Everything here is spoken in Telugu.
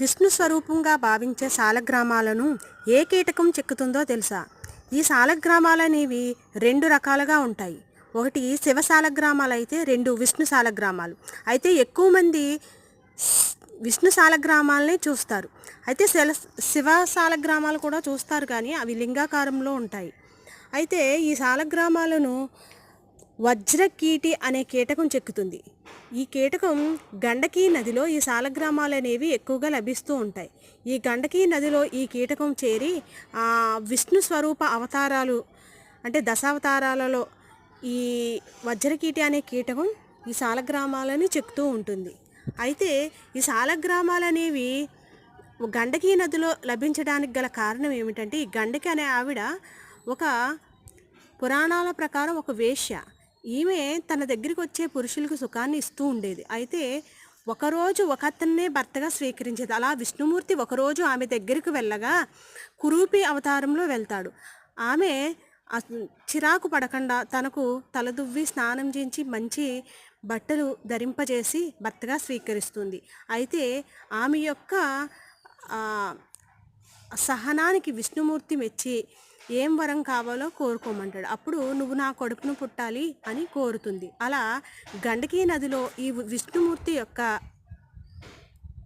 విష్ణు స్వరూపంగా భావించే సాలగ్రామాలను ఏ కీటకం చెక్కుతుందో తెలుసా? ఈ సాలగ్రామాలనేవి రెండు రకాలుగా ఉంటాయి. ఒకటి శివ సాలగ్రామాలు అయితే రెండు విష్ణు సాలగ్రామాలు. అయితే ఎక్కువ మంది విష్ణు సాలగ్రామాలనే చూస్తారు. అయితే శిల శివ సాలగ్రామాలు కూడా చూస్తారు కానీ అవి లింగాకారంలో ఉంటాయి. అయితే ఈ సాలగ్రామాలను వజ్రకీటి అనే కీటకం చెక్కుతుంది. ఈ కీటకం గండకీ నదిలో ఈ సాలగ్రామాలు అనేవి ఎక్కువగా లభిస్తూ ఉంటాయి. ఈ గండకీ నదిలో ఈ కీటకం చేరి విష్ణు స్వరూప అవతారాలు అంటే దశావతారాలలో ఈ వజ్రకీటి అనే కీటకం ఈ సాలగ్రామాలని చెక్కుతూ ఉంటుంది. అయితే ఈ సాలగ్రామాలు అనేవి గండకీ నదిలో లభించడానికి గల కారణం ఏమిటంటే ఈ గండకి అనే ఆవిడ ఒక పురాణాల ప్రకారం ఒక వేష్య ఈమె తన దగ్గరికి వచ్చే పురుషులకు సుఖాన్ని ఇస్తూ ఉండేది. అయితే ఒకరోజు ఒక అతన్నే భర్తగా స్వీకరించేది. అలా విష్ణుమూర్తి ఒకరోజు ఆమె దగ్గరికి వెళ్ళగా కురూపి అవతారంలో వెళ్తాడు. ఆమె చిరాకు పడకుండా తనకు తలదువ్వి స్నానం చేయించి మంచి బట్టలు ధరింపజేసి భర్తగా స్వీకరిస్తుంది. అయితే ఆమె యొక్క సహనానికి విష్ణుమూర్తి మెచ్చి ఏం వరం కావాలో కోరుకోమంటాడు. అప్పుడు నువ్వు నా కొడుకును పుట్టాలి అని కోరుతుంది. అలా గండకీ నదిలో ఈ విష్ణుమూర్తి యొక్క